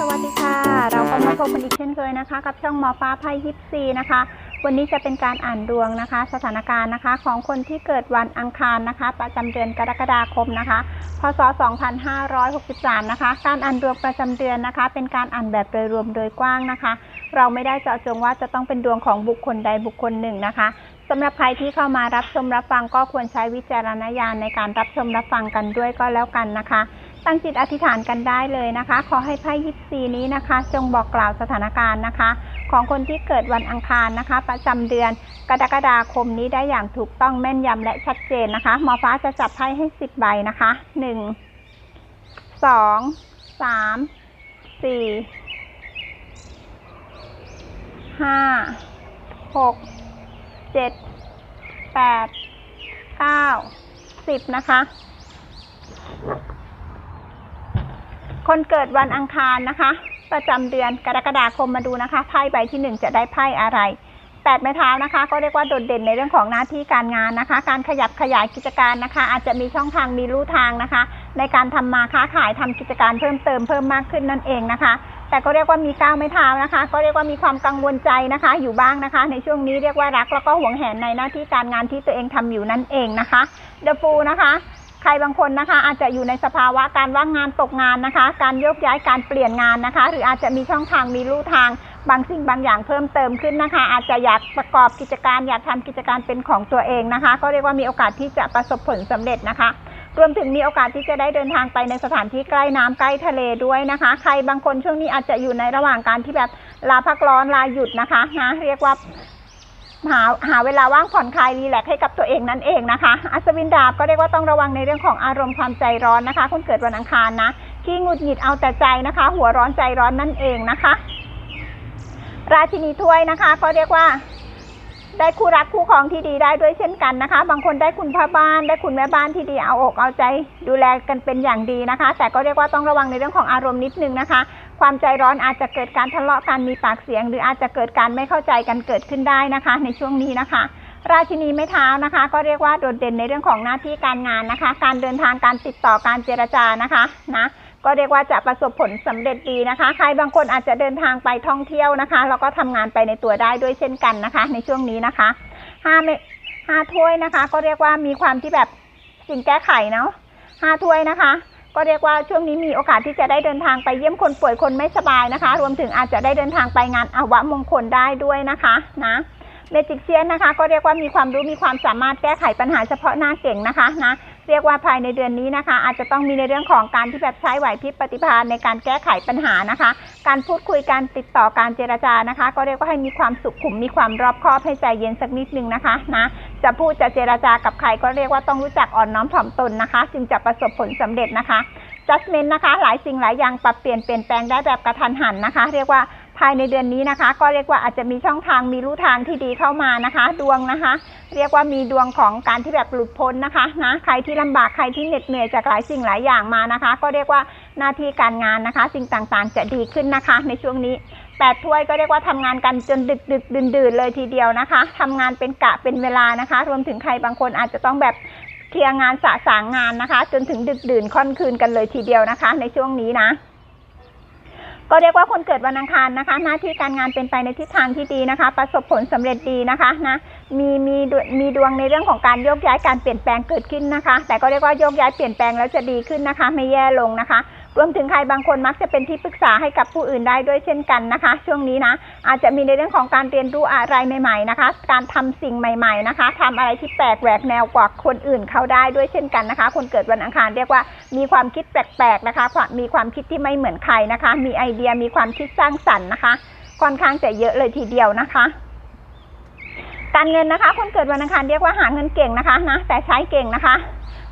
สวัสดีค่ะ เราก็มาพบกันอีกเช่นเคยนะคะ กับช่องหมอฟ้าไพ่ยิปซีนะคะ วันนี้จะเป็นการอ่านดวงนะคะ สถานการณ์นะคะ ของคนที่เกิดวันอังคารนะคะ ประจำเดือนกรกฎาคมนะคะ พศ 2563 นะคะ การอ่านดวงประจำเดือนนะคะ เป็นการอ่านแบบโดยรวมโดยกว้างนะคะ เราไม่ได้เจาะจงว่าจะต้องเป็นดวงของบุคคลใดบุคคลหนึ่งนะคะ สำหรับใครที่เข้ามารับชมรับฟังก็ควรใช้วิจารณญาณในการรับชมรับฟังกันด้วยก็แล้วกันนะคะ ตั้งจิตอธิษฐานกันได้เลยนะคะ ขอให้ไพ่ยิปซีนี้นะคะ จงบอกกล่าวสถานการณ์นะคะ ของคนที่เกิดวันอังคารนะคะ ประจำเดือนกรกฎาคมนี้ได้อย่างถูกต้องแม่นยำและชัดเจนนะคะหมอฟ้าจะจับไพ่ให้สิบใบนะคะหนึ่งสองสามสี่ห้าหก เจ็ดแปดเก้าสิบนะคะ คนเกิดวันอังคารนะคะ ประจำเดือนกรกฎาคมมาดูนะคะ ไพ่ใบที่หนึ่งจะได้ไพ่อะไรแปดไม้เท้านะคะ ก็เรียกว่าโดดเด่นในเรื่องของหน้าที่การงานนะคะ การขยับขยายกิจการนะคะ อาจจะมีช่องทางมีลู่ทางนะคะ ในการทำมาค้าขายทำกิจการเพิ่มเติมเพิ่มมากขึ้นนั่นเองนะคะ แต่ก็เรียกว่ามีก้าวไม้เท้านะคะ ก็เรียกว่ามีความกังวลใจนะคะ อยู่บ้างนะคะ ในช่วงนี้เรียกว่ารักแล้วก็หวงแหนในหน้าที่การงานที่ตัวเองทำอยู่นั่นเองนะคะเดอะฟูนะคะใครบางคนนะคะ อาจจะอยู่ในสภาวะการว่างงานตกงานนะคะ การโยกย้ายการเปลี่ยนงานนะคะ หรืออาจจะมีช่องทางมีลู่ทางบางสิ่งบางอย่างเพิ่มเติมขึ้นนะคะ อาจจะอยากประกอบกิจการ อยากทำกิจการเป็นของตัวเองนะคะ ก็เรียกว่ามีโอกาสที่จะประสบผลสำเร็จนะคะ รวมถึงมีโอกาสที่จะได้เดินทางไปในสถานที่ใกล้น้ำใกล้ทะเลด้วยนะคะ ใครบางคนช่วงนี้อาจจะอยู่ในระหว่างการที่แบบลาพักร้อนลาหยุดนะคะนะเรียกว่าหาหาเวลาว่างผ่อนคลายรีแลกให้กับตัวเองนั่นเองนะคะ อัศวินดาบก็เรียกว่าต้องระวังในเรื่องของอารมณ์ความใจร้อนนะคะคนเกิดวันอังคารนะขี้งุดหงิดเอาแต่ใจนะคะ หัวร้อนใจร้อนนั่นเองนะคะ ราชินีถ้วยนะคะก็เรียกว่า ได้คู่รักคู่ครองที่ดีได้ด้วยเช่นกันนะคะ บางคนได้คุณพ่อบ้านได้คุณแม่บ้านที่ดีเอาอกเอาใจ ดูแลกันเป็นอย่างดีนะคะ แต่ก็เรียกว่าต้องระวังในเรื่องของอารมณ์นิดนึงนะคะ ความใจร้อนอาจจะเกิดการทะเลาะกันมีปากเสียง หรืออาจจะเกิดการไม่เข้าใจกันเกิดขึ้นได้นะคะ ในช่วงนี้นะคะ ราชินีไม้เท้านะคะ ก็เรียกว่าโดดเด่นในเรื่องของหน้าที่การงานนะคะ การเดินทางการติดต่อการเจรจานะคะนะ ก็เรียกว่าจะประสบผลสำเร็จดีนะคะ ใครบางคนอาจจะเดินทางไปท่องเที่ยวนะคะ แล้วก็ทำงานไปในตัวได้ด้วยเช่นกันนะคะ ในช่วงนี้นะคะห้าเมห้าถ้วยนะคะ ก็เรียกว่ามีความที่แบบสิ่งแก้ไขเนาะห้าถ้วยนะคะ ก็เรียกว่าช่วงนี้มีโอกาสที่จะได้เดินทางไปเยี่ยมคนป่วยคนไม่สบายนะคะ รวมถึงอาจจะได้เดินทางไปงานอวมงคลได้ด้วยนะคะนะเมจิกเซียนนะคะ ก็เรียกว่ามีความรู้มีความสามารถแก้ไขปัญหาเฉพาะหน้าเก่งนะคะนะ เรียกว่าภายในเดือนนี้นะคะ อาจจะต้องมีในเรื่องของการที่แบบใช้ไหวพริบปฏิภาณในการแก้ไขปัญหานะคะ การพูดคุยการติดต่อการเจรจานะคะ ก็เรียกว่าให้มีความสุขุมมีความรอบคอบให้ใจเย็นสักนิดนึงนะคะนะจะพูดจะเจรจากับใครก็เรียกว่าต้องรู้จักอ่อนน้อมถ่อมตนนะคะ จึงจะประสบผลสำเร็จนะคะ judgment นะคะ หลายสิ่งหลายอย่างปรับเปลี่ยนเปลี่ยนแปลงได้แบบกระทันหันนะคะ เรียกว่า ภายในเดือนนี้นะคะ ก็เรียกว่าอาจจะมีช่องทางมีรูทางที่ดีเข้ามานะคะ ดวงนะคะ เรียกว่ามีดวงของการที่แบบหลุดพ้นนะคะนะใครที่ลำบากใครที่เหน็ดเหนื่อยจากหลายสิ่งหลายอย่างมานะคะ ก็เรียกว่าหน้าที่การงานนะคะ สิ่งต่างๆ จะดีขึ้นนะคะ ในช่วงนี้แปดถ้วยก็เรียกว่าทำงานกันจนดึกดึกดื่นดื่นเลยทีเดียวนะคะทำงานเป็นกะเป็นเวลานะคะ รวมถึงใครบางคนอาจจะต้องแบบเคลียร์งานสะสางงานนะคะ จนถึงดึกดื่นค่อนคืนกันเลยทีเดียวนะคะ ในช่วงนี้นะ ก็เรียกว่าคนเกิดวันอังคารนะคะ หน้าที่การงานเป็นไปในทิศทางที่ดีนะคะ ประสบผลสำเร็จดีนะคะนะมีมีมีดวงในเรื่องของการโยกย้ายการเปลี่ยนแปลงเกิดขึ้นนะคะ แต่ก็เรียกว่าโยกย้ายเปลี่ยนแปลงแล้วจะดีขึ้นนะคะ ไม่แย่ลงนะคะ รวมถึงใครบางคนมักจะเป็นที่ปรึกษาให้กับผู้อื่นได้ด้วยเช่นกันนะคะ ช่วงนี้นะ อาจจะมีในเรื่องของการเรียนรู้อะไรใหม่ ๆนะคะ การทำสิ่งใหม่ ๆนะคะทำอะไรที่แปลกแหวกแนวกว่าคนอื่นเขาได้ด้วยเช่นกันนะคะ คนเกิดวันอังคารเรียกว่ามีความคิดแปลกๆนะคะมีความคิดที่ไม่เหมือนใครนะคะ มีไอเดียมีความคิดสร้างสรรค์นะคะ ค่อนข้างจะเยอะเลยทีเดียวนะคะ การเงินนะคะ คนเกิดวันอังคารเรียกว่าหาเงินเก่งนะคะนะแต่ใช้เก่งนะคะ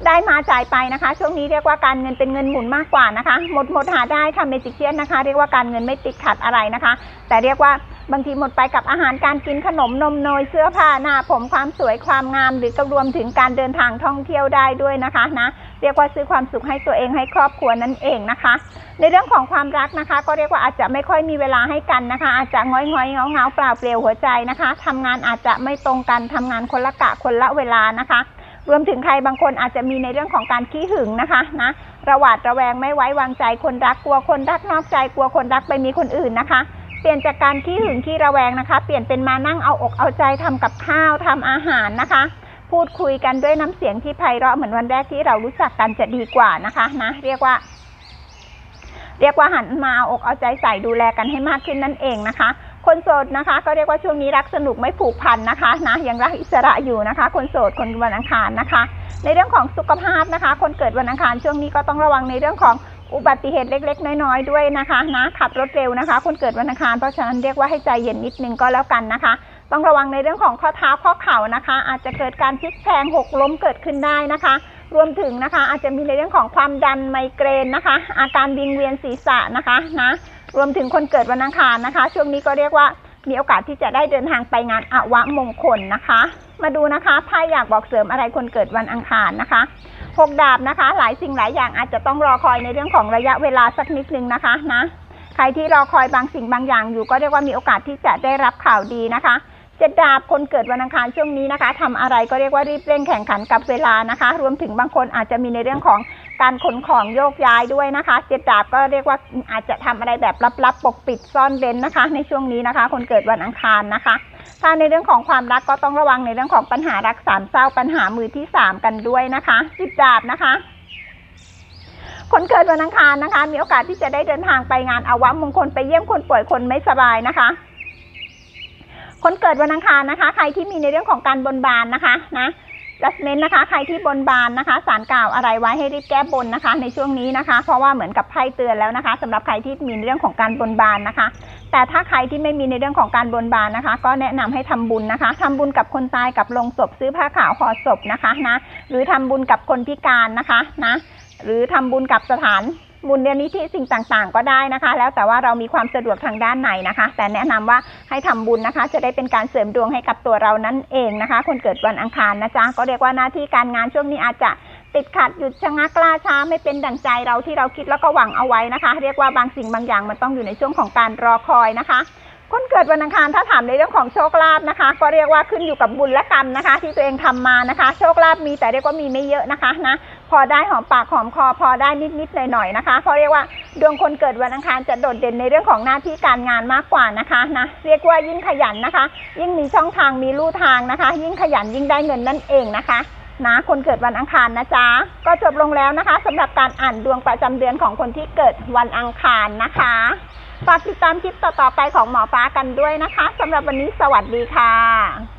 ได้มาจ่ายไปนะคะ ช่วงนี้เรียกว่าการเงินเป็นเงินหมุนมากกว่านะคะ หมดหมดหาได้ค่ะเมจิเชียนนะคะ เรียกว่าการเงินไม่ติดขัดอะไรนะคะ แต่เรียกว่า บางทีหมดไปกับอาหารการกินขนมนมเนยเสื้อผ้าหน้าผมความสวยความงาม หรือก็รวมถึงการเดินทางท่องเที่ยวได้ด้วยนะคะนะเรียกว่าซื้อความสุขให้ตัวเองให้ครอบครัวนั่นเองนะคะ ในเรื่องของความรักนะคะ ก็เรียกว่าอาจจะไม่ค่อยมีเวลาให้กันนะคะ อาจจะง้อยง้อยเงาเงาเปล่าเปลี่ยวหัวใจนะคะทำงานอาจจะไม่ตรงกันทำงานคนละกะคนละเวลานะคะรวมถึงใครบางคนอาจจะมีในเรื่องของการขี้หึงนะคะนะระหวาดระแวงไม่ไว้วางใจคนรักกลัวคนรักนอกใจกลัวคนรักไปมีคนอื่นนะคะ ปลี่ยนจากการขี้หึงขี้ระแวงนะคะ เปลี่ยนเป็นมานั่งเอาอกเอาใจทำกับข้าวทำอาหารนะคะ พูดคุยกันด้วยน้ำเสียงที่ไพเราะเหมือนวันแรกที่เรารู้จักกันจะดีกว่านะคะนะเรียกว่า เรียกว่าหันมาเอาอกเอาใจใส่ดูแลกันให้มากขึ้นนั่นเองนะคะ คนโสดนะคะ ก็เรียกว่าช่วงนี้รักสนุกไม่ผูกพันนะคะนะยังรักอิสระอยู่นะคะ คนโสดคนวันอังคารนะคะ ในเรื่องของสุขภาพนะคะ คนเกิดวันอังคารช่วงนี้ก็ต้องระวังในเรื่องของ อุบัติเหตุเล็ก ๆ น้อยๆด้วยนะคะนะขับรถเร็วนะคะ คนเกิดวันอังคารเพราะฉะนั้นเรียกว่าให้ใจเย็นนิดนึงก็แล้วกันนะคะ ต้องระวังในเรื่องของข้อเท้าข้อเข่านะคะ อาจจะเกิดการพลิกแพลงหกล้มเกิดขึ้นได้นะคะ รวมถึงนะคะ อาจจะมีในเรื่องของความดันไมเกรนนะคะ อาการวิงเวียนศีรษะนะคะนะรวมถึงคนเกิดวันอังคารนะคะ ช่วงนี้ก็เรียกว่ามีโอกาสที่จะได้เดินทางไปงานอวะมงคลนะคะ มาดูนะคะไพ่อยากบอกเสริมอะไรคนเกิดวันอังคารนะคะหกดาบนะคะ หลายสิ่งหลายอย่างอาจจะต้องรอคอยในเรื่องของระยะเวลาสักนิดนึงนะคะนะใครที่รอคอยบางสิ่งบางอย่างอยู่ก็เรียกว่ามีโอกาสที่จะได้รับข่าวดีนะคะ เจ็ดดาบคนเกิดวันอังคารช่วงนี้นะคะทำอะไรก็เรียกว่ารีบเร่งแข่งขันกับเวลานะคะ รวมถึงบางคนอาจจะมีในเรื่องของการขนของโยกย้ายด้วยนะคะ เจ็ดดาบก็เรียกว่าอาจจะทำอะไรแบบลับๆปกปิดซ่อนเร้นนะคะ ในช่วงนี้นะคะ คนเกิดวันอังคารนะคะ ถ้าในเรื่องของความรักก็ต้องระวังในเรื่องของปัญหารักสามเศร้าปัญหามือที่สามกันด้วยนะคะสิบดาบนะคะคนเกิดวันอังคารนะคะ มีโอกาสที่จะได้เดินทางไปงานอาวะมงคลไปเยี่ยมคนป่วยคนไม่สบายนะคะ คนเกิดวันอังคารนะคะ ใครที่มีในเรื่องของการบนบานนะคะนะจัสเมนนะคะ ใครที่บนบานนะคะ สารกล่าวอะไรไว้ให้รีบแก้บนนะคะ ในช่วงนี้นะคะ เพราะว่าเหมือนกับไพ่เตือนแล้วนะคะสำหรับใครที่มีในเรื่องของการบนบานนะคะ แต่ถ้าใครที่ไม่มีในเรื่องของการบนบานนะคะ ก็แนะนำให้ทำบุญนะคะทำบุญกับคนตายกับลงศพซื้อผ้าขาวห่อศพนะคะนะ หรือทำบุญกับคนพิการนะคะนะ หรือทำบุญกับสถาน บุญเรียนนิธิสิ่งต่างๆ ก็ได้นะคะ แล้วแต่ว่าเรามีความสะดวกทางด้านไหนนะคะ แต่แนะนำว่าให้ทำบุญนะคะ จะได้เป็นการเสริมดวงให้กับตัวเรานั่นเองนะคะ คนเกิดวันอังคารนะจ๊ะก็เรียกว่าหน้าที่การงานช่วงนี้อาจจะติดขัดหยุดชะงักล่าช้าไม่เป็นดั่งใจเราที่เราคิดแล้วก็หวังเอาไว้นะคะ เรียกว่าบางสิ่งบางอย่างมันต้องอยู่ในช่วงของการรอคอยนะคะ คนเกิดวันอังคารถ้าถามในเรื่องของโชคลาภนะคะ ก็เรียกว่าขึ้นอยู่กับบุญและกรรมนะคะ ที่ตัวเองทำมานะคะ โชคลาภมีแต่เรียกว่ามีไม่เยอะนะคะนะพอได้หอมปากหอมคอพอได้นิดๆหน่อยๆนะคะเพราะเรียกว่าดวงคนเกิดวันอังคารจะโดดเด่นในเรื่องของหน้าที่การงานมากกว่านะคะนะเรียกว่ายิ่งขยันนะคะ ยิ่งมีช่องทางมีลู่ทางนะคะ ยิ่งขยันยิ่งได้เงินนั่นเองนะคะนะคนเกิดวันอังคารนะจ๊ะก็จบลงแล้วนะคะสำหรับการอ่านดวงประจำเดือนของคนที่เกิดวันอังคารนะคะ ฝากติดตามคลิปต่อๆไปของหมอฟ้ากันด้วยนะคะสำหรับวันนี้สวัสดีค่ะ